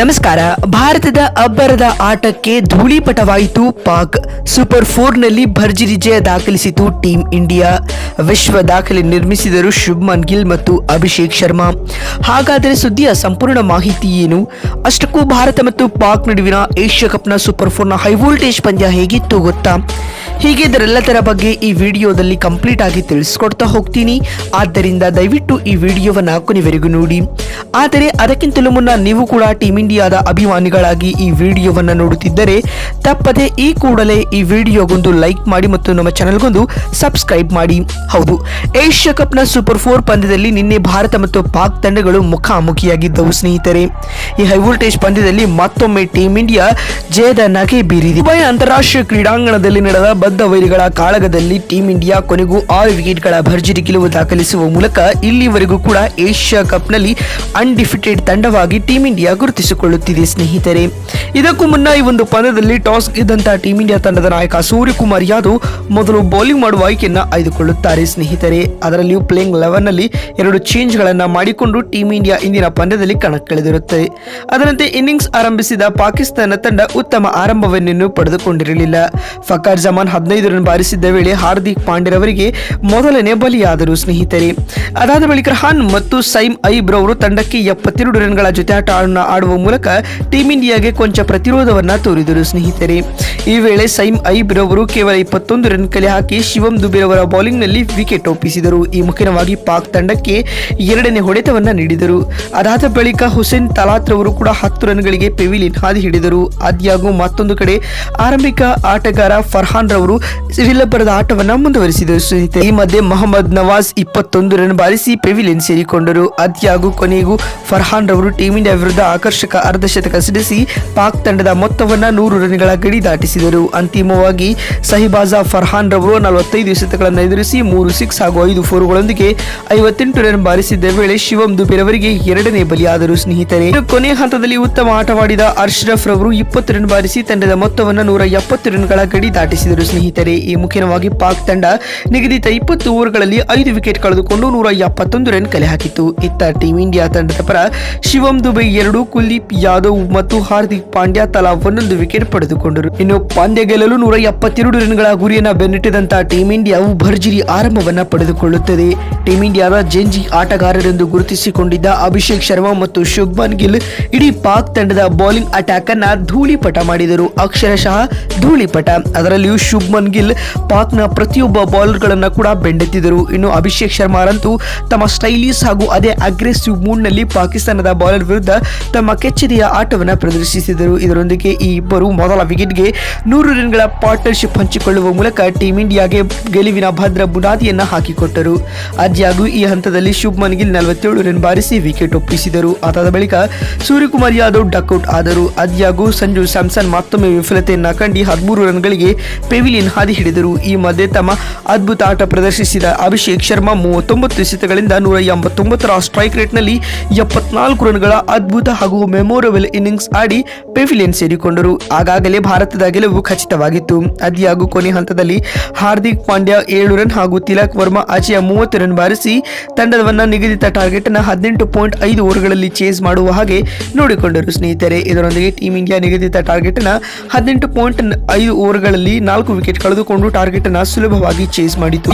ನಮಸ್ಕಾರ. ಭಾರತದ ಅಬ್ಬರದ ಆಟಕ್ಕೆ ಧೂಳಿಪಟವಾಯಿತು ಪಾಕ್. ಸೂಪರ್ ಫೋರ್ನಲ್ಲಿ ಭರ್ಜರಿ ಜಯ ದಾಖಲಿಸಿತು ಟೀಂ ಇಂಡಿಯಾ. ವಿಶ್ವ ದಾಖಲೆ ನಿರ್ಮಿಸಿದರು ಶುಭ್ಮನ್ ಗಿಲ್ ಮತ್ತು ಅಭಿಷೇಕ್ ಶರ್ಮಾ. ಹಾಗಾದರೆ ಸುದ್ದಿಯ ಸಂಪೂರ್ಣ ಮಾಹಿತಿ ಏನು? ಅಷ್ಟಕ್ಕೂ ಭಾರತ ಮತ್ತು ಪಾಕ್ ನಡುವಿನ ಏಷ್ಯಾ ಕಪ್ನ ಸೂಪರ್ ಫೋರ್ನ ಹೈವೋಲ್ಟೇಜ್ ಪಂದ್ಯ ಹೇಗಿತ್ತು ಗೊತ್ತಾ? ಹೀಗೆ ಇದರೆಲ್ಲದರ ಬಗ್ಗೆ ಈ ವಿಡಿಯೋದಲ್ಲಿ ಕಂಪ್ಲೀಟ್ ಆಗಿ ತಿಳಿಸ್ಕೊಡ್ತಾ ಹೋಗ್ತೀನಿ. ಆದ್ದರಿಂದ ದಯವಿಟ್ಟು ಈ ವಿಡಿಯೋವನ್ನು ಕೊನೆವರೆಗೂ ನೋಡಿ. ಆದರೆ ಅದಕ್ಕಿಂತಲೂ ಮುನ್ನ ನೀವು ಕೂಡ ಟೀಮ್ ಇಂಡಿಯಾದ ಅಭಿಮಾನಿಗಳಾಗಿ ಈ ವಿಡಿಯೋವನ್ನು ನೋಡುತ್ತಿದ್ದರೆ ತಪ್ಪದೆ ಈ ಕೂಡಲೇ ಈ ವಿಡಿಯೋಗೊಂದು ಲೈಕ್ ಮಾಡಿ ಮತ್ತು ನಮ್ಮ ಚಾನೆಲ್ಗೊಂದು ಸಬ್ಸ್ಕ್ರೈಬ್ ಮಾಡಿ. ಹೌದು, ಏಷ್ಯಾ ಕಪ್ನ ಸೂಪರ್ ಫೋರ್ ಪಂದ್ಯದಲ್ಲಿ ನಿನ್ನೆ ಭಾರತ ಮತ್ತು ಪಾಕ್ ತಂಡಗಳು ಮುಖಾಮುಖಿಯಾಗಿದ್ದವು, ಸ್ನೇಹಿತರೆ. ಈ ಹೈವೋಲ್ಟೇಜ್ ಪಂದ್ಯದಲ್ಲಿ ಮತ್ತೊಮ್ಮೆ ಟೀಮ್ ಇಂಡಿಯಾ ಜಯದ ನಗೆ ಬೀರಿದೆ. ದುಬೈ ಅಂತಾರಾಷ್ಟ್ರೀಯ ಕ್ರೀಡಾಂಗಣದಲ್ಲಿ ನಡೆದ ಬದ್ಧ ವೈರಿಗಳ ಕಾಳಗದಲ್ಲಿ ಟೀಮ್ ಇಂಡಿಯಾ ಕೊನೆಗೂ ಆರು ವಿಕೆಟ್ಗಳ ಭರ್ಜರಿ ಗೆಲುವು ದಾಖಲಿಸುವ ಮೂಲಕ ಇಲ್ಲಿವರೆಗೂ ಕೂಡ ಏಷ್ಯಾ ಕಪ್ನಲ್ಲಿ ಅನ್ಡಿಫಿಟೆಡ್ ತಂಡವಾಗಿ ಟೀಮ್ ಇಂಡಿಯಾ ಗುರುತಿಸಿಕೊಳ್ಳುತ್ತಿದೆ ಸ್ನೇಹಿತರೆ. ಇದಕ್ಕೂ ಮುನ್ನ ಈ ಒಂದು ಪಂದ್ಯದಲ್ಲಿ ಟಾಸ್ ಗೆದ್ದಂತಹ ಟೀಮ್ ಇಂಡಿಯಾ ತಂಡದ ನಾಯಕ ಸೂರ್ಯಕುಮಾರ್ ಯಾದವ್ ಮೊದಲು ಬೌಲಿಂಗ್ ಮಾಡುವ ಆಯ್ಕೆಯನ್ನು ಆಯ್ದುಕೊಳ್ಳುತ್ತಾರೆ, ಸ್ನೇಹಿತರೆ. ಅದರಲ್ಲಿಯೂ ಪ್ಲೇಯಿಂಗ್ ಲೆವೆನ್ನಲ್ಲಿ ಎರಡು ಚೇಂಜ್ ಗಳನ್ನ ಮಾಡಿಕೊಂಡು ಟೀಮ್ ಇಂಡಿಯಾ ಇಂದಿನ ಪಂದ್ಯದಲ್ಲಿ ಕಣಕ್ಕಿಳಿದಿರುತ್ತದೆ ಅದರಂತೆ ಇನ್ನಿಂಗ್ಸ್ ಆರಂಭಿಸಿದ ಪಾಕಿಸ್ತಾನ ತಂಡ ಉತ್ತಮ ಆರಂಭವನ್ನೇನು ಪಡೆದುಕೊಂಡಿರಲಿಲ್ಲ. ಫಕರ್ ಜಮಾನ್ ಹದಿನೈದು ರನ್ ಬಾರಿಸಿದ್ದ ವೇಳೆ ಹಾರ್ದಿಕ್ ಪಾಂಡ್ಯರವರಿಗೆ ಮೊದಲನೇ ಬಲಿಯಾದರು, ಸ್ನೇಹಿತರೆ. ಅದಾದ ಬಳಿಕ ರಹಾನ್ ಮತ್ತು ಸೈಮ್ ಐಬ್ರವರು ತಂಡಕ್ಕೆ ಎಪ್ಪತ್ತೆರಡು ರನ್ಗಳ ಜೊತೆ ಆಟ ಆಡುವ ಮೂಲಕ ಟೀಂ ಇಂಡಿಯಾಗೆ ಕೊಂಚ ಪ್ರತಿರೋಧವನ್ನ ತೋರಿದರು, ಸ್ನೇಹಿತರೆ. ಈ ವೇಳೆ ಸೈಮ್ ಐಬ್ರ್ ಅವರು ಕೇವಲ ಇಪ್ಪತ್ತೊಂದು ರನ್ ಕಲೆ ಹಾಕಿ ಶಿವಂ ಬೌಲಿಂಗ್ ಬೌಲಿಂಗ್ನಲ್ಲಿ ವಿಕೆಟ್ ಒಪ್ಪಿಸಿದರು. ಈ ಮುಖ್ಯವಾಗಿ ಪಾಕ್ ತಂಡಕ್ಕೆ ಎರಡನೇ ಹೊಡೆತವನ್ನ ನೀಡಿದರು. ಅದಾದ ಬಳಿಕ ಹುಸೇನ್ ತಲಾತ್ ರವರು ಕೂಡ ಹತ್ತು ರನ್ಗಳಿಗೆ ಪೆವಿಲಿನ್ ಹಾದಿ ಹಿಡಿದರು. ಆದ್ಯಾಗೂ ಮತ್ತೊಂದು ಕಡೆ ಆರಂಭಿಕ ಆಟಗಾರ ಫರ್ಹಾನ್ ರವರು ವಿಲ್ಲಬ್ಬರದ ಆಟವನ್ನ ಮುಂದುವರಿಸಿದರು, ಸ್ನೇಹಿತರೆ. ಈ ಮಧ್ಯೆ ಮೊಹಮ್ಮದ್ ನವಾಜ್ ಇಪ್ಪತ್ತೊಂದು ರನ್ ಬಾರಿಸಿ ಪೆವಿಲಿಯನ್ ಸೇರಿಕೊಂಡರು. ಆದ್ಯಾಗೂ ಕೊನೆಗೂ ಫರ್ಹಾನ್ ರವರು ಟೀಂ ಇಂಡಿಯಾ ವಿರುದ್ಧ ಆಕರ್ಷಕ ಅರ್ಧಶತಕ ಸಿಡಿಸಿ ಪಾಕ್ ತಂಡದ ಮೊತ್ತವನ್ನ ನೂರು ರನ್ಗಳ ಗಡಿ ದಾಟಿಸಿದರು. ಅಂತಿಮವಾಗಿ ಸಹಿಬಾಜಾ ಫರ್ಹಾನ್ ರವರು ನಲವತ್ತೈದು ಶತಕಗಳನ್ನು ಎದುರಿಸಿ ಮೂರು ಸಿಕ್ಸ್ ಹಾಗೂ ಐದು ಫೋರ್ಗಳೊಂದಿಗೆ ಐವತ್ತೆಂಟು ರನ್ ಬಾರಿಸಿದ್ದ ವೇಳೆ ಶಿವಂ ದುಬೇರವರಿಗೆ ಎರಡನೇ ಬಲಿಯಾದರು. ಸ್ನೇಹಿತರೆ ಕೊನೆಯ ಹಂತದಲ್ಲಿ ಉತ್ತಮ ಆಟವಾಡಿದ ಅರ್ಷರಫ್ ರವರು ಇಪ್ಪತ್ತು ರನ್ ಬಾರಿಸಿ ತಂಡದ ಮೊತ್ತವನ್ನು ನೂರ ಎಪ್ಪತ್ತು ರನ್ಗಳ ಗಡಿ ದಾಟಿಸಿದರು. ಸ್ನೇಹಿತರೆ, ಈ ಮುಖ್ಯವಾಗಿ ಪಾಕ್ ತಂಡ ನಿಗದಿತ ಇಪ್ಪತ್ತು ಓವರ್ಗಳಲ್ಲಿ ಐದು ವಿಕೆಟ್ ಕಳೆದುಕೊಂಡು ನೂರ ಎಪ್ಪತ್ತೊಂದು ರನ್ ಕಲೆ ಹಾಕಿತು ಇತ್ತ ಟೀಂ ಇಂಡಿಯಾ ತಂಡದ ಪರ ಶಿವಂ ದುಬೈ ಎರಡು, ಕುಲ್ದೀಪ್ ಯಾದವ್ ಮತ್ತು ಹಾರ್ದಿಕ್ ಪಾಂಡ್ಯ ತಲಾ ಒಂದೊಂದು ವಿಕೆಟ್ ಪಡೆದುಕೊಂಡರು. ಇನ್ನು ಪಂದ್ಯ ಗೆಲ್ಲಲು ನೂರ ಎಪ್ಪತ್ತೆರಡು ರನ್ಗಳ ಗುರಿಯನ್ನ ಬೆನ್ನಿಟ್ಟಿದಂತಹ ಟೀಮ್ ಇಂಡಿಯಾವು ಭರ್ಜರಿ ಆರಂಭವನ್ನ ಪಡೆದುಕೊಳ್ಳುತ್ತದೆ. ಟೀಮ್ ಇಂಡಿಯಾದ ಜೆಂಜಿ ಆಟಗಾರರೆಂದು ಗುರುತಿಸಿಕೊಂಡಿದ್ದ ಅಭಿಷೇಕ್ ಶರ್ಮಾ ಮತ್ತು ಶುಭ್ಮನ್ ಗಿಲ್ ಇಡೀ ಪಾಕ್ ತಂಡದ ಬೌಲಿಂಗ್ ಅಟ್ಯಾಕ್ ಅನ್ನ ಧೂಳಿಪಟ ಮಾಡಿದರು. ಅಕ್ಷರಶಃ ಧೂಳಿಪಟ. ಅದರಲ್ಲಿಯೂ ಶುಭ್ಮನ್ ಗಿಲ್ ಪಾಕ್ನ ಪ್ರತಿಯೊಬ್ಬ ಬೌಲರ್ಗಳನ್ನು ಕೂಡ ಬೆಂಡೆತ್ತಿದರು ಇನ್ನು ಅಭಿಷೇಕ್ ಶರ್ಮಾರಂತೂ ತಮ್ಮ ಸ್ಟೈಲಿಶ್ ಹಾಗೂ ಅದೇ ಅಗ್ರೆಸಿವ್ ಮೂಡ್ನಲ್ಲಿ ಪಾಕಿಸ್ತಾನದ ಬೌಲರ್ ವಿರುದ್ಧ ತಮ್ಮ ಕೆಚ್ಚೆದೆಯ ಆಟವನ್ನು ಪ್ರದರ್ಶಿಸಿದರು. ಇದರೊಂದಿಗೆ ಈ ಇಬ್ಬರು ಮೊದಲ ವಿಕೆಟ್ಗೆ ನೂರು ರನ್ಗಳ ಪಾರ್ಟ್ನರ್ಶಿಪ್ ಹಂಚಿಕೊಳ್ಳುವ ಮೂಲಕ ಟೀಮ್ ಇಂಡಿಯಾಗೆ ಗೆಲುವಿನ ಭದ್ರ ಬುನಾದಿಯನ್ನು ಹಾಕಿಕೊಟ್ಟರು. ಆದ್ಯಾಗೂ ಈ ಹಂತದಲ್ಲಿ ಶುಭ್ಮನ್ ಗಿಲ್ ನಲವತ್ತೇಳು ರನ್ ಬಾರಿಸಿ ವಿಕೆಟ್ ಒಪ್ಪಿಸಿದರು. ಅದಾದ ಬಳಿಕ ಸೂರ್ಯಕುಮಾರ್ ಯಾದವ್ ಡಕ್ಔಟ್ ಆದರು. ಆದ್ಯಾಗೂ ಸಂಜು ಸ್ಯಾಮ್ಸನ್ ಮತ್ತೊಮ್ಮೆ ವಿಫಲತೆಯನ್ನು ಕಂಡು ಹದಿಮೂರು ರನ್ಗಳಿಗೆ ಪೆವಿಲಿಯನ್ ಹಾದಿ ಹಿಡಿದರು. ಈ ಮಧ್ಯೆ ತಮ್ಮ ಅದ್ಭುತ ಆಟ ಪ್ರದರ್ಶಿಸಿದ ಅಭಿಷೇಕ್ ಶರ್ಮಾ ಮೂವತ್ತೊಂಬತ್ತು ಎಸೆತಗಳಿಂದ ನೂರ ಎಂಬತ್ತೊಂಬತ್ತರ ಸ್ಟ್ರೈಕ್ ರೇಟ್ನಲ್ಲಿ ಎಪ್ಪತ್ನಾಲ್ಕು ರನ್ಗಳ ಅದ್ಭುತ ಹಾಗೂ ಮೆಮೊರಬಲ್ ಇನ್ನಿಂಗ್ಸ್ ಆಡಿ ಪೆವಿಲಿಯನ್ ಸೇರಿಕೊಂಡರು. ಆಗಾಗಲೇ ಭಾರತದ ಗೆಲುವು ಖಚಿತವಾಗಿತ್ತು. ಅದಿಯಾಗೂ ಕೊನೆ ಹಂತದಲ್ಲಿ ಹಾರ್ದಿಕ್ ಪಾಂಡ್ಯ ಏಳು ರನ್ ಹಾಗೂ ತಿಲಕ್ ವರ್ಮಾ ಆಚೆಯ ಮೂವತ್ತು ರನ್ ಬಾರಿಸಿ ತಂಡವನ್ನು ನಿಗದಿತ ಟಾರ್ಗೆಟ್ ಅನ್ನ ಹದಿನೆಂಟು ಪಾಯಿಂಟ್ ಐದು ಓವರ್ಗಳಲ್ಲಿ ಚೇಸ್ ಮಾಡುವ ಹಾಗೆ ನೋಡಿಕೊಂಡರು ಸ್ನೇಹಿತರೆ. ಇದರೊಂದಿಗೆ ಟೀಮ್ ಇಂಡಿಯಾ ನಿಗದಿತ ಟಾರ್ಗೆಟ್ ಅನ್ನ ಹದಿನೆಂಟು ಪಾಯಿಂಟ್ ಐದು ಓವರ್ಗಳಲ್ಲಿ ನಾಲ್ಕು ವಿಕೆಟ್ ಕಳೆದುಕೊಂಡು ಟಾರ್ಗೆಟ್ ಅನ್ನ ಸುಲಭವಾಗಿ ಚೇಸ್ ಮಾಡಿತು.